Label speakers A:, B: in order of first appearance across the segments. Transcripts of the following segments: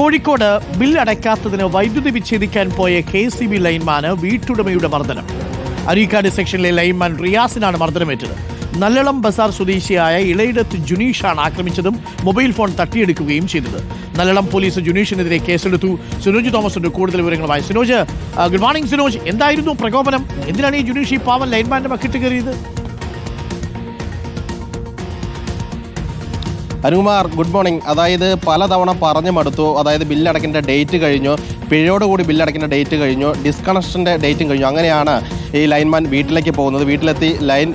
A: Kozhikode bill അടയ്ക്കാത്തതിന് വൈദ്യുതി വിച്ഛേദിക്കാൻ പോയ കെ സി ബി ലൈൻമാന് വീട്ടുടമയുടെ മർദ്ദനം. അരീക്കാട് സെക്ഷനിലെ ലൈൻമാൻ റിയാസിനാണ് മർദ്ദനമേറ്റത്. നല്ലളം ബസാർ സ്വദേശിയായ ഇളയിടത്ത് ജുനീഷാണ് ആക്രമിച്ചതും മൊബൈൽ ഫോൺ തട്ടിയെടുക്കുകയും ചെയ്തത്. നല്ലളം പോലീസ് ജുനീഷിനെതിരെ കേസെടുത്തു. സുനോജ് തോമസിന്റെ കൂടുതൽ വിവരങ്ങളുമായി സുനോജ് ഗുഡ് മോർണിംഗ് സുനോജ്. എന്തായിരുന്നു പ്രകോപനം? എന്തിനാണ് ഈ ജുനീഷ് ഈ പാവൻ ലൈൻമാന്റെ മക്കിട്ട് കയറിയത്?
B: Anukumar good morning. അതായത് പലതവണ പറഞ്ഞു മടുത്തു. അതായത് ബില്ലടക്കേണ്ട ഡേറ്റ് കഴിഞ്ഞു. പിഴയോടുകൂടി ബില്ലടക്കേണ്ട ഡേറ്റ് കഴിഞ്ഞു. ഡിസ്കണക്ഷന്റെ ഡേറ്റും കഴിഞ്ഞു. അങ്ങനെയാണ് ഈ ലൈൻമാൻ വീട്ടിലേക്ക് പോകുന്നത്. വീട്ടിലെത്തി ലൈൻ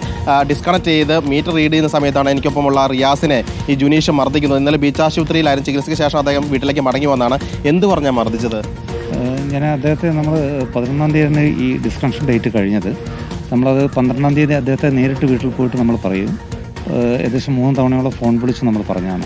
B: ഡിസ്കണക്ട് ചെയ്ത് മീറ്റർ റീഡ് ചെയ്യുന്ന സമയത്താണ് എനിക്കൊപ്പമുള്ള റിയാസിനെ ഈ ജുനീഷ് മർദ്ദിക്കുന്നത്. ഇന്നലെ ബീച്ച് ആശുപത്രിയിലായിരുന്നു ചികിത്സയ്ക്ക് ശേഷം അദ്ദേഹം വീട്ടിലേക്ക് മടങ്ങി വന്നാണ്. എന്ത് പറഞ്ഞാൽ മർദ്ദിച്ചത്?
C: ഞാൻ അദ്ദേഹത്തെ നമ്മൾ പതിനൊന്നാം തീയതിയാണ് ഈ ഡിസ്കണക്ഷൻ ഡേറ്റ് കഴിഞ്ഞത്. നമ്മളത് പന്ത്രണ്ടാം തീയതി അദ്ദേഹത്തെ നേരിട്ട് വീട്ടിൽ പോയിട്ട് നമ്മൾ പറയും. ഏകദേശം മൂന്ന് തവണയോളം ഫോൺ വിളിച്ച് നമ്മൾ പറഞ്ഞാണ്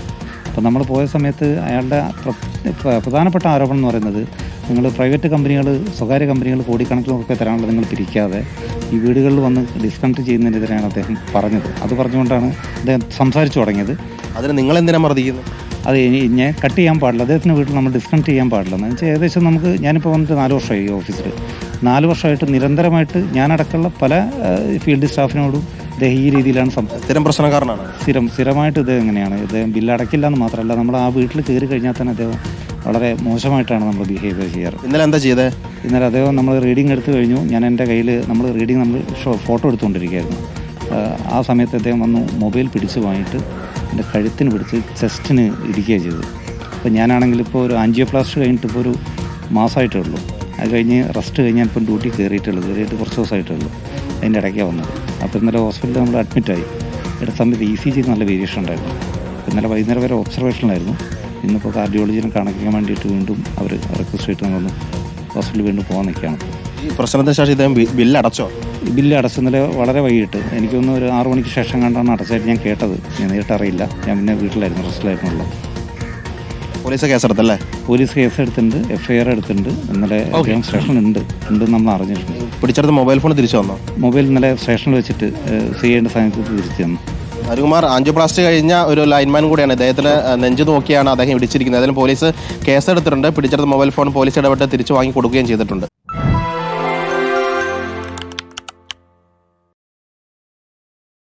C: അപ്പോൾ നമ്മൾ പോയ സമയത്ത് അയാളുടെ പ്ര- പ്ര- പ്രധാനപ്പെട്ട ആരോപണം എന്ന് പറയുന്നത് നിങ്ങൾ പ്രൈവറ്റ് കമ്പനികൾ സ്വകാര്യ കമ്പനികൾ കോടിക്കണക്കിനൊക്കെ തരാനുള്ള നിങ്ങൾ പിരിക്കാതെ ഈ വീടുകളിൽ വന്ന് ഡിസ്കണക്ട് ചെയ്യുന്നതിനെതിരെയാണ് അദ്ദേഹം പറഞ്ഞത്. അത് പറഞ്ഞുകൊണ്ടാണ് അദ്ദേഹം സംസാരിച്ചു തുടങ്ങിയത്.
B: അതിന് നിങ്ങൾ എന്തിനാ മർദ്ദിക്കുന്നത്?
C: അത് ഇനി ഞാൻ കട്ട് ചെയ്യാൻ പാടില്ല. അദ്ദേഹത്തിന്റെ വീട്ടിൽ നമ്മൾ ഡിസ്കണക്ട് ചെയ്യാൻ പാടില്ല. എന്ന് വെച്ചാൽ ഏകദേശം നമുക്ക് ഞാനിപ്പോൾ വന്നിട്ട് നാല് വർഷമായി ഈ ഓഫീസിൽ. നാല് വർഷമായിട്ട് നിരന്തരമായിട്ട് ഞാനടക്കമുള്ള പല ഫീൽഡ് സ്റ്റാഫിനോടും ഇദ്ദേഹം ഈ രീതിയിലാണ് സംസാരിച്ചത്
B: സ്ഥിരം പ്രശ്നക്കാരനാണ്.
C: സ്ഥിരം സ്ഥിരമായിട്ട് ഇത് എങ്ങനെയാണ്? ഇദ്ദേഹം ബില്ല് അടയ്ക്കില്ല എന്ന് മാത്രമല്ല നമ്മൾ ആ വീട്ടിൽ കയറി കഴിഞ്ഞാൽ തന്നെ അദ്ദേഹം വളരെ മോശമായിട്ടാണ് നമ്മൾ ബിഹേവ് ചെയ്യാറ്.
B: ഇന്നലെ എന്താ ചെയ്തത്
C: ഇന്നലെ അദ്ദേഹം നമ്മൾ റീഡിംഗ് എടുത്തു കഴിഞ്ഞു. ഞാൻ എന്റെ കയ്യിൽ നമ്മൾ റീഡിംഗ് നമ്മൾ ഷോ ഫോട്ടോ എടുത്തുകൊണ്ടിരിക്കുകയായിരുന്നു. ആ സമയത്ത് അദ്ദേഹം വന്നു മൊബൈൽ പിടിച്ച് വാങ്ങിയിട്ട് എന്റെ കഴുത്തിന് പിടിച്ച് ചെസ്റ്റിന് ഇരിക്കുകയാണ് ചെയ്തത്. അപ്പോൾ ഞാനാണെങ്കിൽ ഇപ്പോൾ ഒരു ആൻജിയോപ്ലാസ്റ്റ് കഴിഞ്ഞിട്ട് ഇപ്പോൾ ഒരു മാസമായിട്ടേ ഉള്ളൂ. അത് കഴിഞ്ഞ് റെസ്റ്റ് കഴിഞ്ഞ് ഞാനിപ്പം ഡ്യൂട്ടി കയറിയിട്ടുള്ളൂ കയറിയിട്ട് കുറച്ച് ദിവസമായിട്ടുള്ളൂ. അതിന്റെ ഇടയ്ക്കാണ് വന്നത്. അപ്പോൾ ഇന്നലെ ഹോസ്പിറ്റലിൽ നമ്മൾ അഡ്മിറ്റായി എടുത്ത സമയത്ത് ഇ സി ജി നല്ല വേരിയേഷൻ ഉണ്ടായിരുന്നു. ഇന്നലെ വൈകുന്നേരം വരെ ഒബ്സർവേഷനിലായിരുന്നു ഇന്നിപ്പോൾ കാർഡിയോളജിനെ കാണിക്കാൻ വേണ്ടിയിട്ട് വീണ്ടും അവർ റിക്വസ്റ്റ് ആയിട്ട് നമ്മൾ ഹോസ്പിറ്റലിൽ വീണ്ടും പോകാൻ നിൽക്കുകയാണ്
B: ഈ പ്രശ്നത്തിന് ശേഷം ഇദ്ദേഹം ബില്ല് അടച്ചോ?
C: ബില്ല് അടച്ചതിൽ വളരെ വൈകിട്ട്. എനിക്കൊന്ന് ഒരു ആറു മണിക്ക് ശേഷം കണ്ടാണ് അടച്ചായിട്ട് ഞാൻ കേട്ടത്. ഞാൻ നേരിട്ട് അറിയില്ല. ഞാൻ പിന്നെ വീട്ടിലായിരുന്നു റെസ്റ്റിലായിരുന്നുള്ളൂ
B: പോലീസ് കേസെടുത്തല്ലേ
C: പോലീസ് കേസ് എടുത്തിട്ടുണ്ട് എഫ്ഐആർ എടുത്തിട്ടുണ്ട്. ഇന്നലെ സ്റ്റേഷൻ ഉണ്ട് ഉണ്ട് നമ്മൾ അറിഞ്ഞിട്ടുണ്ട്.
B: പിടിച്ചെടുത്ത് മൊബൈൽ ഫോൺ തിരിച്ചു വന്നോ?
C: മൊബൈൽ ഇന്നലെ സ്റ്റേഷനിൽ വെച്ചിട്ട് സിഐന്റെ സാന്നിധ്യത്തിൽ തിരിച്ചു തന്നു
B: ഹരികുമാർ ആൻജിയോപ്ലാസ്റ്റി കഴിഞ്ഞ ഒരു ലൈൻമാൻ കൂടിയാണ്. ഇദ്ദേഹത്തിന് നെഞ്ചു നോക്കിയാണ് അദ്ദേഹം ഇടിച്ചിരിക്കുന്നത്. അതിന് പോലീസ് കേസെടുത്തിട്ടുണ്ട് പിടിച്ചെടുത്ത മൊബൈൽ ഫോൺ പോലീസ് ഇടപെട്ട് തിരിച്ചു വാങ്ങി കൊടുക്കുകയും ചെയ്തിട്ടുണ്ട്.